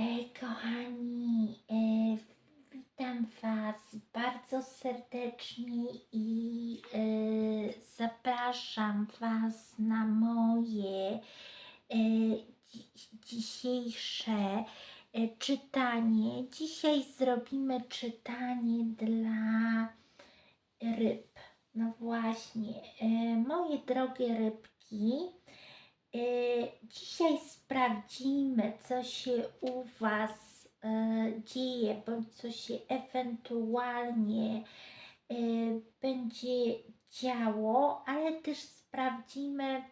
E, kochani, e, witam Was bardzo serdecznie i e, zapraszam Was na moje dzi- dzisiejsze czytanie. Dzisiaj zrobimy czytanie dla ryb. No właśnie, moje drogie rybki. E, Dzisiaj sprawdzimy, co się u Was e, dzieje, bądź co się ewentualnie e, będzie działo, ale też sprawdzimy,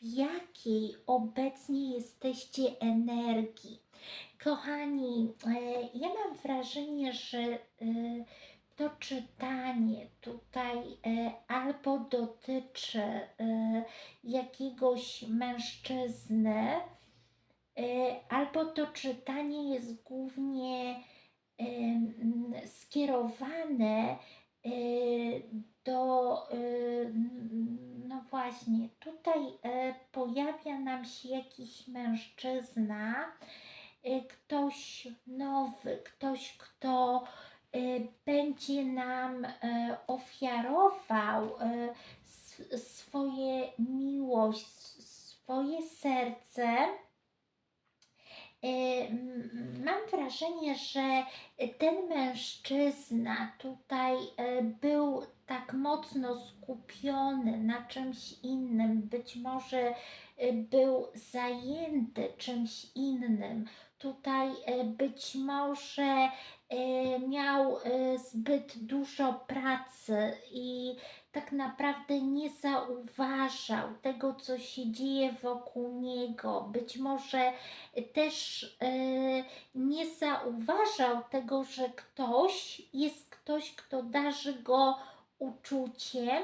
w jakiej obecnie jesteście energii. Kochani, ja mam wrażenie, że to czytanie tutaj e, albo dotyczy e, jakiegoś mężczyzny, e, albo to czytanie jest głównie skierowane do, no właśnie, tutaj pojawia nam się jakiś mężczyzna, ktoś nowy, ktoś, kto będzie nam e, ofiarował s- swoje miłość, swoje serce. Mam wrażenie, że ten mężczyzna tutaj był tak mocno skupiony na czymś innym, być może był zajęty czymś innym. Tutaj być może miał e, zbyt dużo pracy i tak naprawdę nie zauważał tego, co się dzieje wokół niego. Być może też e, nie zauważał tego, że ktoś jest ktoś, kto darzy go uczuciem.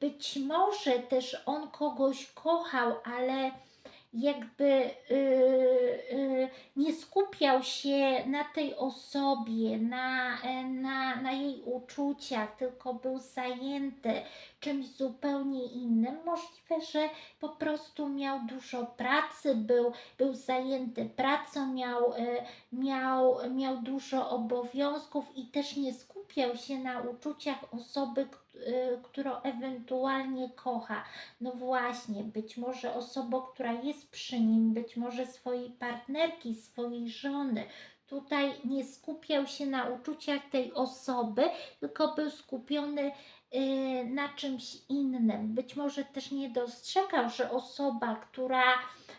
Być może też on kogoś kochał, ale jakby y, y, nie skupiał się na tej osobie, na, e, na, na jej uczuciach, tylko był zajęty czymś zupełnie innym. Możliwe, że po prostu miał dużo pracy, był, był zajęty pracą, miał, e, miał, miał dużo obowiązków i też nie skupiał się na uczuciach osoby, którą ewentualnie kocha. No właśnie, być może osobą, która jest przy nim, być może swojej partnerki, swojej żony. Tutaj nie skupiał się na uczuciach tej osoby, tylko był skupiony y, na czymś innym. Być może też nie dostrzegał, że osoba, która,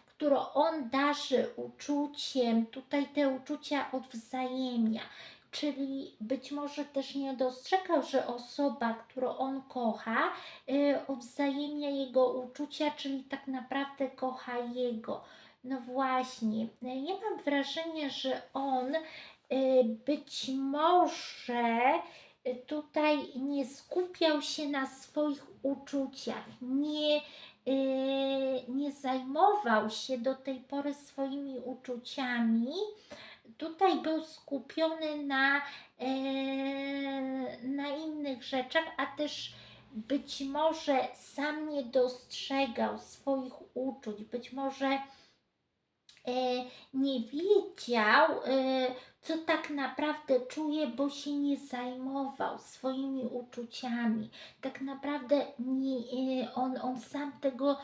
którą on darzy uczuciem, tutaj te uczucia odwzajemnia. Czyli być może też nie dostrzegał, że osoba, którą on kocha, y, odwzajemnia jego uczucia, czyli tak naprawdę kocha jego. No właśnie, y, ja mam wrażenie, że on y, być może y, tutaj nie skupiał się na swoich uczuciach, nie, y, nie zajmował się do tej pory swoimi uczuciami. Tutaj był skupiony na, e, na innych rzeczach, a też być może sam nie dostrzegał swoich uczuć, być może e, nie wiedział, e, co tak naprawdę czuje, bo się nie zajmował swoimi uczuciami. Tak naprawdę nie, on, on sam tego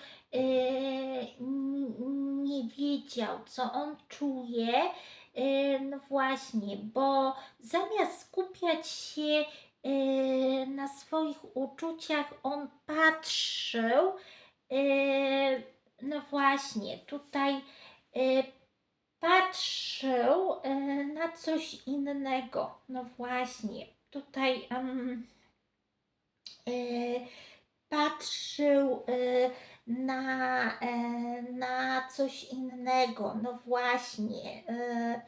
nie wiedział, co on czuje. E, No właśnie, bo zamiast skupiać się e, na swoich uczuciach, on patrzył. e, No właśnie, tutaj patrzył na coś innego. No właśnie, tutaj e, patrzył e, na, e, na coś innego. No właśnie. e,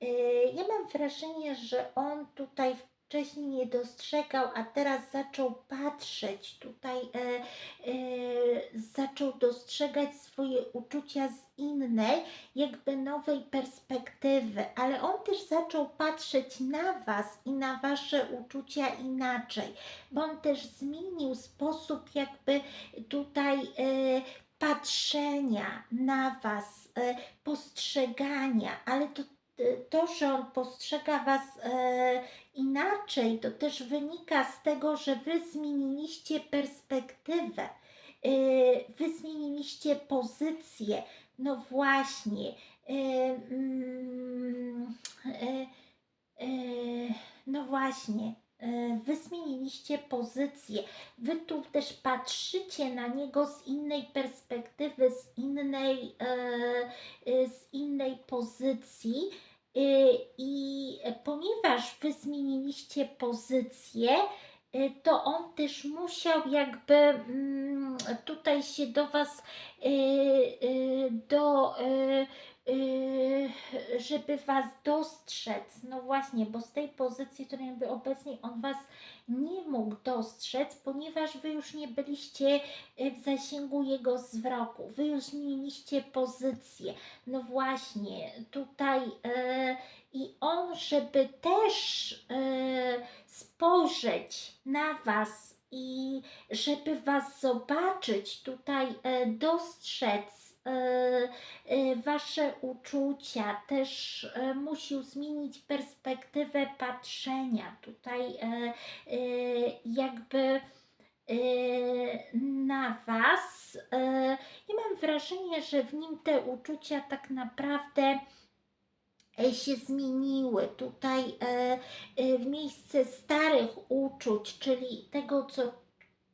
e, Ja mam wrażenie, że on tutaj wcześniej nie dostrzegał, a teraz zaczął patrzeć, tutaj e, e, zaczął dostrzegać swoje uczucia z innej, jakby nowej perspektywy, ale on też zaczął patrzeć na Was i na Wasze uczucia inaczej, bo on też zmienił sposób, jakby tutaj e, patrzenia na Was, e, postrzegania, ale to, e, to, że on postrzega Was e, inaczej, to też wynika z tego, że Wy zmieniliście perspektywę, e, Wy zmieniliście pozycję. No właśnie. e, mm, e, no właśnie. Wy zmieniliście pozycję. Wy tu też patrzycie na niego z innej perspektywy, z innej, z innej pozycji. E, I ponieważ wy zmieniliście pozycję, e, to on też musiał jakby mm, tutaj się do was e, do e, żeby was dostrzec. No właśnie, bo z tej pozycji, której jakby obecnie on was nie mógł dostrzec, ponieważ wy już nie byliście e, w zasięgu jego wzroku, wy już zmieniliście pozycję. No właśnie, tutaj e, i on, żeby też e, spojrzeć na was i żeby was zobaczyć, tutaj e, dostrzec wasze uczucia, też e, musiał zmienić perspektywę patrzenia. Tutaj e, e, jakby e, na Was. E, Ja mam wrażenie, że w nim te uczucia tak naprawdę e, się zmieniły. Tutaj e, e, w miejsce starych uczuć, czyli tego, co,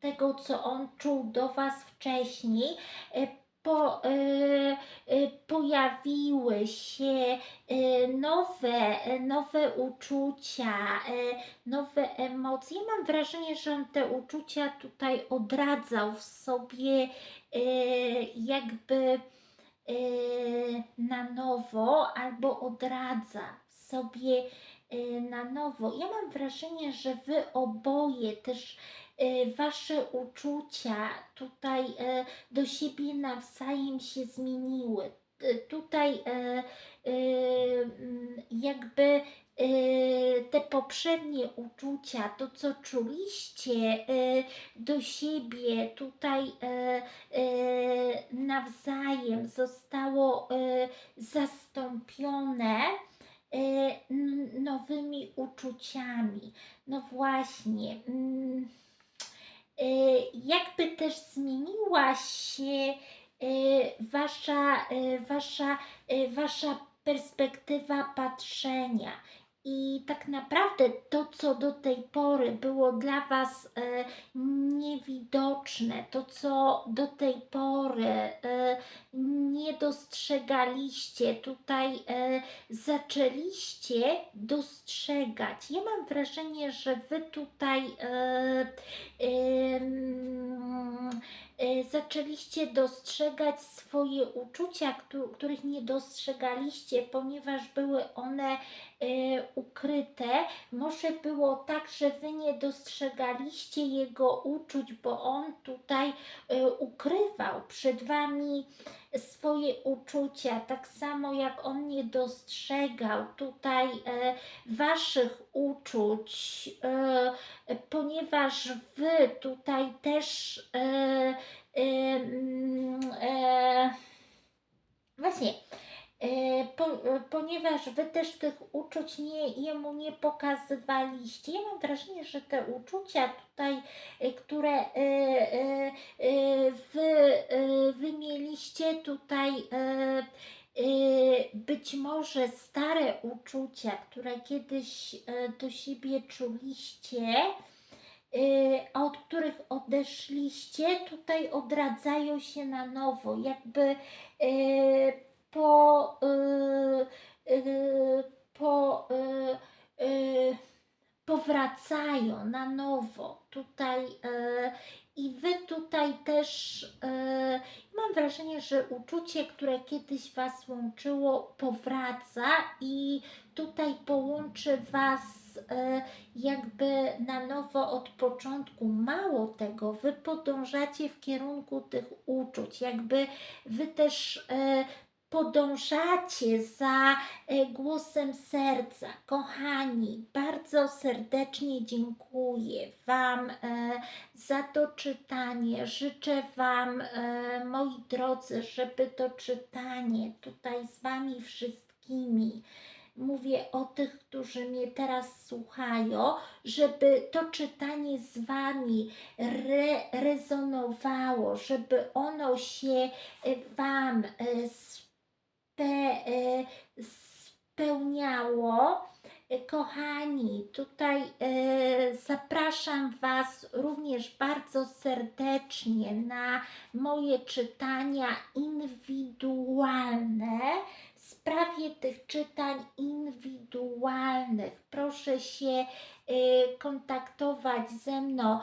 tego, co on czuł do Was wcześniej, e, po, e, e, pojawiły się e, nowe, nowe uczucia, nowe emocje. Mam wrażenie, że on te uczucia tutaj odradzał w sobie, jakby na nowo, albo odradza sobie e, na nowo. Ja mam wrażenie, że wy oboje też e, wasze uczucia tutaj e, do siebie nawzajem się zmieniły. Tutaj mm, jakby te poprzednie uczucia, to co czuliście do siebie tutaj nawzajem zostało zastąpione nowymi uczuciami. No właśnie. mm, e, Jakby też zmieniła się e, wasza, wasza, wasza perspektywa patrzenia. I tak naprawdę to, co do tej pory było dla Was e, niewidoczne, to, co do tej pory e, nie dostrzegaliście, tutaj e, zaczęliście dostrzegać. Ja mam wrażenie, że Wy tutaj e, em, e, zaczęliście dostrzegać swoje uczucia, któ- których nie dostrzegaliście, ponieważ były one e, ukryte. Może było tak, że Wy nie dostrzegaliście jego uczuć, bo on tutaj e, ukrywał przed Wami swoje uczucia, tak samo jak on nie dostrzegał tutaj e, Waszych uczuć, e, ponieważ Wy tutaj też mm, właśnie po, e, ponieważ wy też tych uczuć nie, jemu nie pokazywaliście. Ja mam wrażenie, że te uczucia tutaj, e, które e, e, e, wy, e, wy mieliście tutaj, e, e, być może stare uczucia, które kiedyś e, do siebie czuliście, e, od których odeszliście, tutaj odradzają się na nowo, jakby e, po, y, y, po, y, powracają na nowo tutaj i wy tutaj też mam wrażenie, że uczucie, które kiedyś was łączyło, powraca i tutaj połączy was jakby na nowo od początku. Mało tego, wy podążacie w kierunku tych uczuć, jakby wy też podążacie za e, głosem serca. Kochani, bardzo serdecznie dziękuję Wam e, za to czytanie. Życzę Wam, e, moi drodzy, żeby to czytanie tutaj z Wami wszystkimi, mówię o tych, którzy mnie teraz słuchają, żeby to czytanie z Wami re, rezonowało, żeby ono się Wam e, spe, e, spełniało. E, Kochani, tutaj e, zapraszam Was również bardzo serdecznie na moje czytania indywidualne. Sprawie tych czytań indywidualnych proszę się e, kontaktować ze mną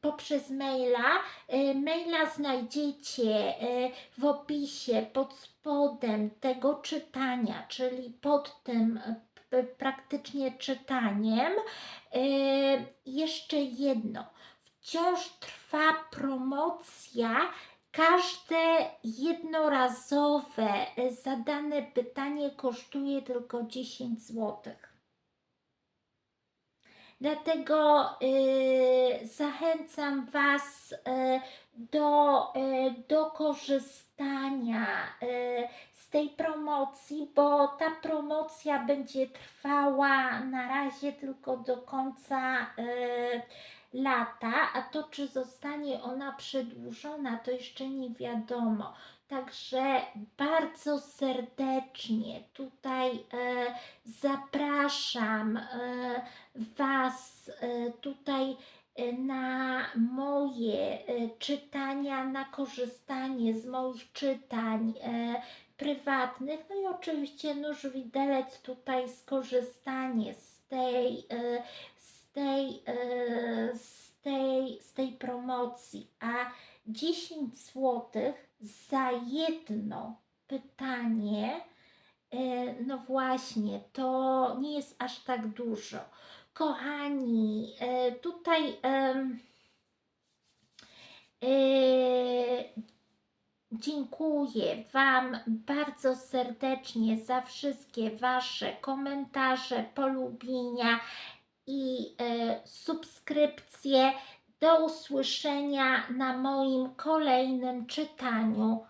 poprzez maila. E, Maila znajdziecie e, w opisie pod spodem tego czytania, czyli pod tym praktycznie czytaniem. Jeszcze jedno. Wciąż trwa promocja. Każde jednorazowe e, zadane pytanie kosztuje tylko 10 złotych. Dlatego y, zachęcam Was y, do, y, do korzystania tej promocji, bo ta promocja będzie trwała na razie tylko do końca y, lata, a to czy zostanie ona przedłużona, to jeszcze nie wiadomo. Także bardzo serdecznie tutaj e, zapraszam e, Was e, tutaj na moje czytania, na korzystanie z moich czytań prywatnych. No i oczywiście nóż widelec tutaj skorzystanie z tej, e, z tej, e, z tej, z tej promocji. A 10 złotych za jedno pytanie, e, no właśnie, to nie jest aż tak dużo. Kochani, tutaj dziękuję Wam bardzo serdecznie za wszystkie Wasze komentarze, polubienia i e, subskrypcje. Do usłyszenia na moim kolejnym czytaniu